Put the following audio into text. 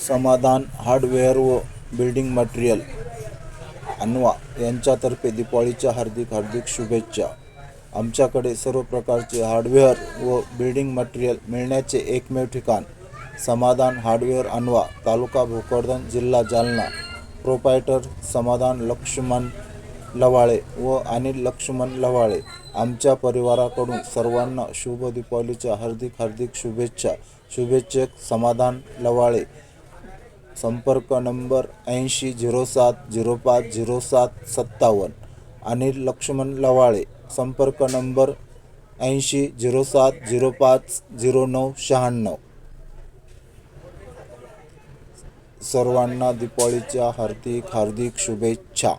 समाधान हार्डवेअर व building material. अन्वा यांच्यातर्फे दीपावलीच्या हार्दिक हार्दिक शुभेच्छा. आमच्याकडे सर्व प्रकारचे हार्डवेअर व बिल्डिंग मटेरियल मिळण्याचे एकमेव ठिकाण समाधान हार्डवेअर अन्वा तालुका भोकरदन जिल्हा जालना. प्रोपायटर समाधान लक्ष्मण लवाळे व अनिल लक्ष्मण लवाळे आमच्या परिवाराकडून सर्वांना शुभ दीपावलीच्या हार्दिक हार्दिक शुभेच्छा. शुभेच्छक समाधान लवाळे. संपर्क नंबर ऐंशी झिरो सात झिरो पाच झिरो सात सत्तावन्न. आणि लक्ष्मण लवाळे संपर्क नंबर ऐंशी झिरो सात झिरो पाच झिरो नऊ शहाण्णव. सर्वांना दीपावलीच्या हार्दिक हार्दिक शुभेच्छा.